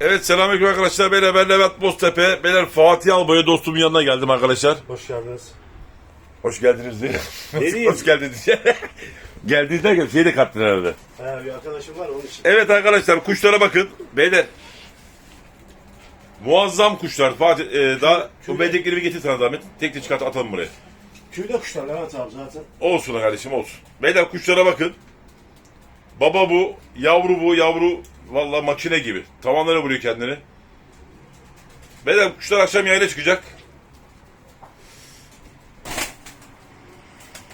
Evet selamünaleyküm arkadaşlar. Beyler ben Levent Boztepe. Beyler Fatih Albay'a dostumun yanına geldim arkadaşlar. Hoş geldiniz. Hoş geldiniz diye. Ne diyeyim? Hoş geldiniz. Geldiniz derken şey de kattın herhalde. He, bir arkadaşım var onun için. Evet arkadaşlar kuşlara bakın. Beyler. Muazzam kuşlar. Fatih e, daha bu bedekleri bir getir sana zahmet. Tek tek çıkart atalım buraya. Tüyde kuşlar Levent abi zaten. Olsun kardeşim olsun. Beyler kuşlara bakın. Baba bu, yavru bu, yavru vallahi makine gibi. Tavanlara vuruyor kendini. Beyler kuşlar akşam yayla çıkacak.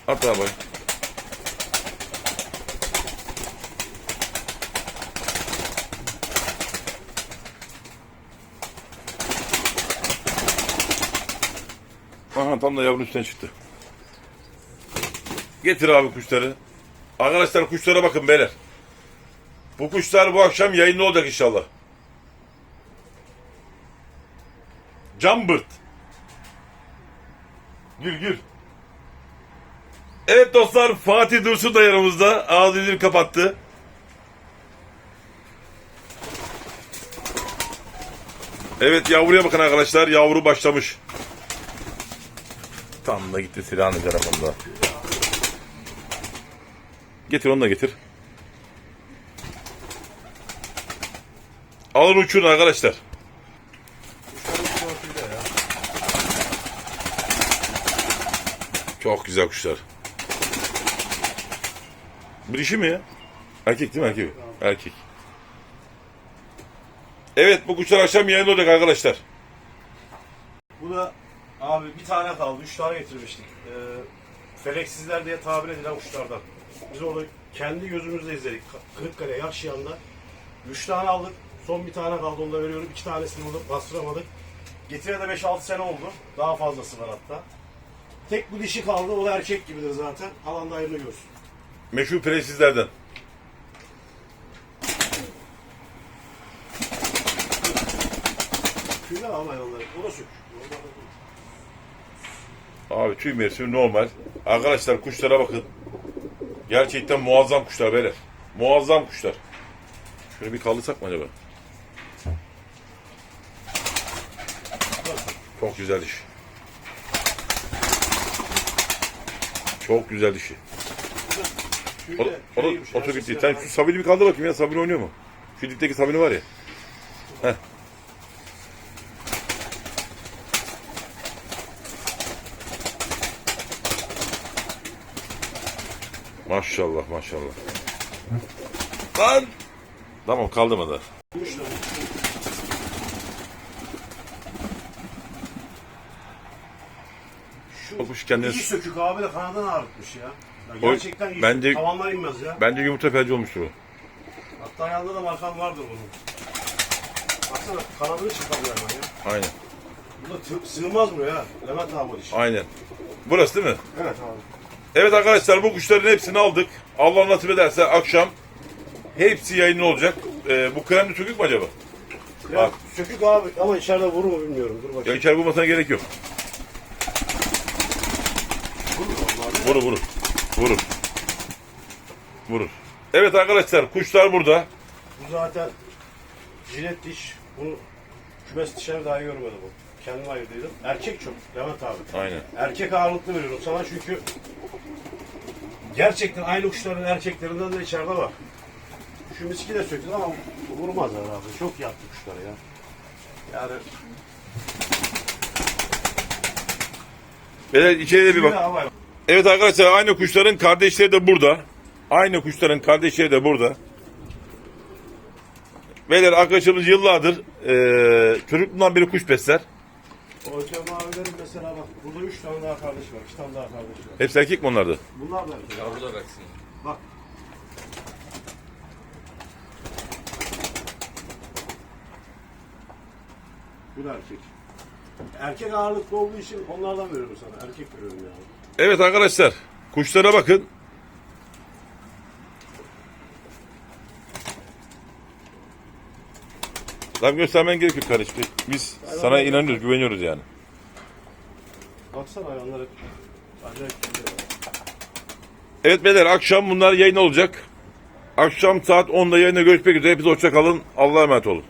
At abi. Aha tam da yavru üstten çıktı. Getir abi kuşları. Arkadaşlar kuşlara bakın beyler. Bu kuşlar bu akşam yayında olacak inşallah. Cambırt. Gül gül. Evet dostlar Fatih Dursun da yanımızda. Ağzı yüzünü kapattı. Evet yavruya bakın arkadaşlar. Yavru başlamış. Tam da gitti silahını tarafında. Getir onu da getir. Alın uçun arkadaşlar. Çok güzel kuşlar. Bir işi mi ya? Erkek değil mi erkek? Erkek. Evet bu kuşlar akşam yayın olacak arkadaşlar. Bu da abi bir tane kaldı. Üç tane getirmiştik. Ee, feleksizler diye tabir edilen kuşlardan. Biz onu kendi gözümüzle izledik. Ka- Kırıkkale Yakşiyan'da. Üç tane aldık. Son bir tane kaldı onu da veriyorum. İki tanesini bulup bastıramadık. Getire de 5-6 sene oldu. Daha fazlası var hatta. Tek bir dişi kaldı. O da erkek gibidir zaten. Alanda hayırlı görsün. Meşhur prensizlerden. Tüyler ama onları. O da sük. Abi tüy mevsimi normal. Arkadaşlar kuşlara bakın. Gerçekten muazzam kuşlar beyler. Muazzam kuşlar. Şöyle bir kaldırsak mı acaba? Çok güzel dişi. Çok güzel dişi. O, o da otur her gitti. Sen şu Sabin'i bir kaldır bakayım ya. Sabin oynuyor mu? Şu dipteki Sabin'i var ya. Heh. Maşallah maşallah. Lan! Tamam kaldırmadı. Kuşlar. Şu kendini- iyi sökük abi de kanadan ağrıtmış ya. ya O- gerçekten iyi bence- sökük. Tavanlar inmez ya. Bence yumurta felci olmuştur o. Hatta yanında da markan vardır bunun. Baksana kanadını çıkarıyor hemen ya. Aynen. Bu da tı- sığmaz buraya. Levent abi o iş. Aynen. Burası değil mi? Evet abi. Evet arkadaşlar bu kuşların hepsini aldık. Allah nasip ederse akşam hepsi yayınlı olacak. Ee, bu kremli sökük mü acaba? Ya, Bak. sökük abi ama içeride vurur mu bilmiyorum. Dur Ya bakayım. içeri vurmasına gerek yok. Vurur mu abi? Vurur vurur. Vurur. Vurur. Evet arkadaşlar kuşlar burada. Bu zaten jilet diş. Bunu kümes dişleri daha görmedi bu. Kendim ayırdıydım. Erkek çok Levent abi. Aynen. Erkek ağırlıklı veriyorum sana çünkü gerçekten aynı kuşların erkeklerinden de içeride var. Şu miski de söktü ama vurmazlar abi. Çok yattı kuşlar ya. Yani Beyler içeriye bir bak. Evet arkadaşlar aynı kuşların kardeşleri de burada. Aynı kuşların kardeşleri de burada. Beyler arkadaşımız yıllardır eee çocukluğundan beri kuş besler. o öte mavilerin mesela bak burada üç tane daha kardeş var. iki tane daha kardeş var. Hepsi erkek mi onlarda? Bunlar da erkek. Yavru da versin. Bak. Bu da erkek. Erkek ağırlıklı olduğu için onlardan veriyorum sana. Erkek veriyorum yani. Evet arkadaşlar kuşlara bakın. Tam göstermen gerekiyor kardeşim. Biz sana inanıyoruz, güveniyoruz yani. Baksana hayvanlar güzel. Evet beyler akşam bunlar yayın olacak. Akşam saat 10'da yayına görüşmek üzere. Hepiniz hoşça kalın. Allah'a emanet olun.